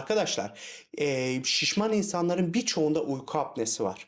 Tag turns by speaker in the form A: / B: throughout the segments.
A: Arkadaşlar, e, şişman insanların birçoğunda uyku apnesi var.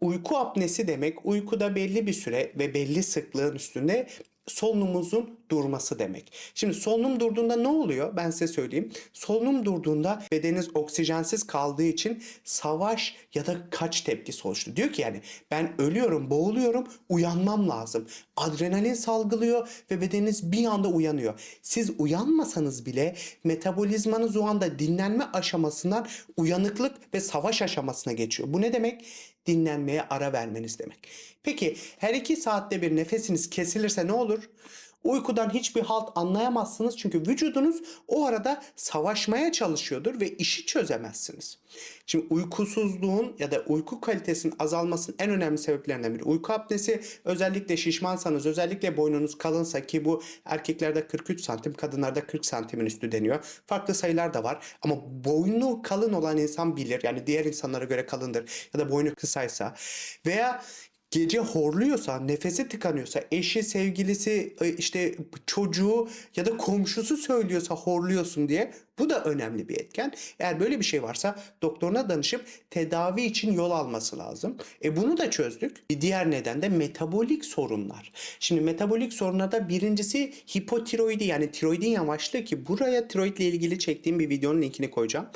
A: Uyku apnesi demek uykuda belli bir süre ve belli sıklığın üstünde solunumumuzun durması demek. Şimdi solunum durduğunda ne oluyor? Ben size söyleyeyim. Solunum durduğunda bedeniniz oksijensiz kaldığı için savaş ya da kaç tepkisi oluştu. Diyor ki yani ben ölüyorum, boğuluyorum, uyanmam lazım. Adrenalin salgılıyor ve bedeniniz bir anda uyanıyor. Siz uyanmasanız bile metabolizmanız o anda dinlenme aşamasından uyanıklık ve savaş aşamasına geçiyor. Bu ne demek? Dinlenmeye ara vermeniz demek. Peki her iki saatte bir nefesiniz kesilirse ne olur? Uykudan hiçbir halt anlayamazsınız çünkü vücudunuz o arada savaşmaya çalışıyordur ve işi çözemezsiniz. Şimdi uykusuzluğun ya da uyku kalitesinin azalmasının en önemli sebeplerinden biri uyku apnesi. Özellikle şişmansanız, özellikle boynunuz kalınsa ki bu erkeklerde 43 santim, kadınlarda 40 santimin üstü deniyor. Farklı sayılar da var ama boynu kalın olan insan bilir. Yani diğer insanlara göre kalındır ya da boynu kısaysa veya gece horluyorsa, nefesi tıkanıyorsa, eşi, sevgilisi, e, işte çocuğu ya da komşusu söylüyorsa horluyorsun diye bu da önemli bir etken. Eğer böyle bir şey varsa doktoruna danışıp tedavi için yol alması lazım. E bunu da çözdük. Bir diğer neden de metabolik sorunlar. Şimdi metabolik sorunlarda birincisi hipotiroidi yani tiroidin yavaşlığı ki buraya tiroidle ilgili çektiğim bir videonun linkini koyacağım.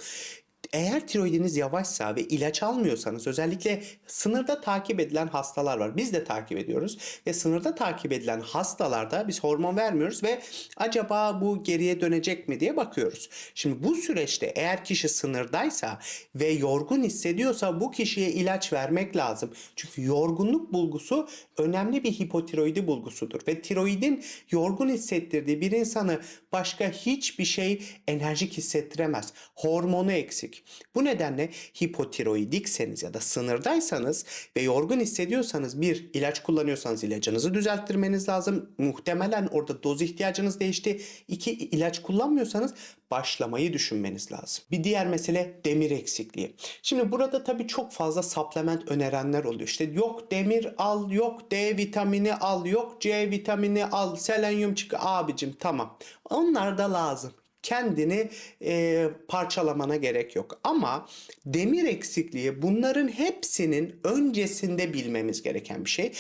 A: Eğer tiroidiniz yavaşsa ve ilaç almıyorsanız özellikle sınırda takip edilen hastalar var. Biz de takip ediyoruz ve sınırda takip edilen hastalarda biz hormon vermiyoruz ve acaba bu geriye dönecek mi diye bakıyoruz. Şimdi bu süreçte eğer kişi sınırdaysa ve yorgun hissediyorsa bu kişiye ilaç vermek lazım. Çünkü yorgunluk bulgusu önemli bir hipotiroidi bulgusudur ve tiroidin yorgun hissettirdiği bir insanı başka hiçbir şey enerjik hissettiremez. Hormonu eksik. Bu nedenle hipotiroidikseniz ya da sınırdaysanız ve yorgun hissediyorsanız bir ilaç kullanıyorsanız ilacınızı düzelttirmeniz lazım. Muhtemelen orada doz ihtiyacınız değişti. İki ilaç kullanmıyorsanız başlamayı düşünmeniz lazım. Bir diğer mesele demir eksikliği. Şimdi burada tabii çok fazla supplement önerenler oluyor. İşte yok demir al, yok D vitamini al, yok C vitamini al, selenyum çık. Abicim tamam. Onlar da lazım kendini e, parçalamana gerek yok. Ama demir eksikliği bunların hepsinin öncesinde bilmemiz gereken bir şey.